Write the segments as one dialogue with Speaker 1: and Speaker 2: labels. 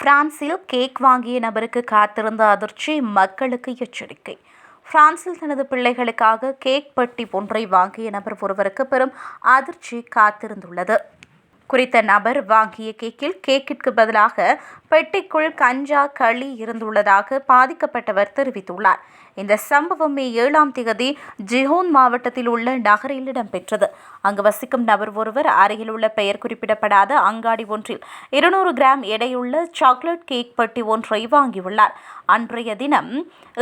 Speaker 1: பிரான்சில் கேக் வாங்கிய நபருக்கு காத்திருந்த அதிர்ச்சி மக்களுக்கு எச்சரிக்கை. பிரான்சில் தனது பிள்ளைகளுக்காக கேக் பெட்டி ஒன்றை வாங்கிய நபர் ஒருவருக்கு பெரும் அதிர்ச்சி காத்திருந்துள்ளது. குறித்த நபர் வாங்கிய கேக்கில் கேக்கிற்கு பதிலாக பெட்டிக்குள் கஞ்சா களி இருந்துள்ளதாக பாதிக்கப்பட்டவர் தெரிவித்துள்ளார். இந்த சம்பவம் மே ஏழாம் தேதி ஜிஹோன் மாவட்டத்தில் உள்ள நகரில் இடம்பெற்றது. அங்கு வசிக்கும் நபர் ஒருவர் அருகில் உள்ள பெயர் குறிப்பிடப்படாத அங்காடி ஒன்றில் இருநூறு கிராம் எடையுள்ள சாக்லேட் கேக் பெட்டி ஒன்றை வாங்கியுள்ளார். அன்றைய தினம்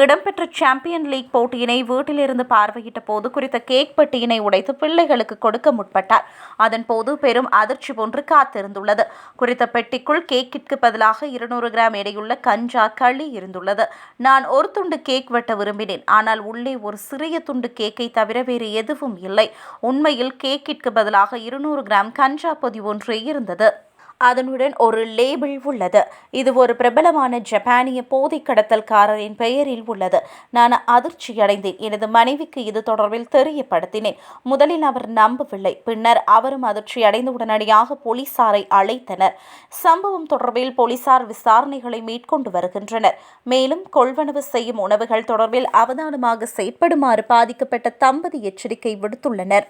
Speaker 1: இடம்பெற்ற சாம்பியன் லீக் போட்டியினை வீட்டிலிருந்து பார்வையிட்ட போது குறித்த கேக் பெட்டியினை உடைத்து பிள்ளைகளுக்கு கொடுக்க முற்பட்டார். அதன் போது பெரும் அதிர்ச்சி ஒன்று காத்திருந்துள்ளது. குறித்த பெட்டிக்குள் கேக்கிற்கு பதிலாக இருநூறு கிராம் எடையுள்ள கஞ்சா களி இருந்துள்ளது. நான் ஒரு துண்டு கேக் வெட்ட விரும்பினேன். ஆனால் உள்ளே ஒரு சிறிய துண்டு கேக்கை தவிர வேறு எதுவும் இல்லை. உண்மையில் கேக்கிற்கு பதிலாக இருநூறு கிராம் கஞ்சா பொதி ஒன்றே இருந்தது. அதனுடன் ஒரு லேபிள் உள்ளது. இது ஒரு பிரபலமான ஜப்பானிய போதை கடத்தல்காரரின் பெயரில் உள்ளது. நான் அதிர்ச்சி அடைந்தேன் எனது மனைவிக்கு இது தொடர்பில் தெரியப்படுத்தினேன். முதலில் அவர் நம்பவில்லை. பின்னர் அவரும் அதிர்ச்சி அடைந்து உடனடியாக போலீசாரை அழைத்தனர். சம்பவம் தொடர்பில் போலீசார் விசாரணைகளை மேற்கொண்டு வருகின்றனர். மேலும் கொள்வனவு செய்யும் உணவுகள் தொடர்பில் அவதானமாக செயற்படுமாறு பாதிக்கப்பட்ட தம்பதி எச்சரிக்கை விடுத்துள்ளனர்.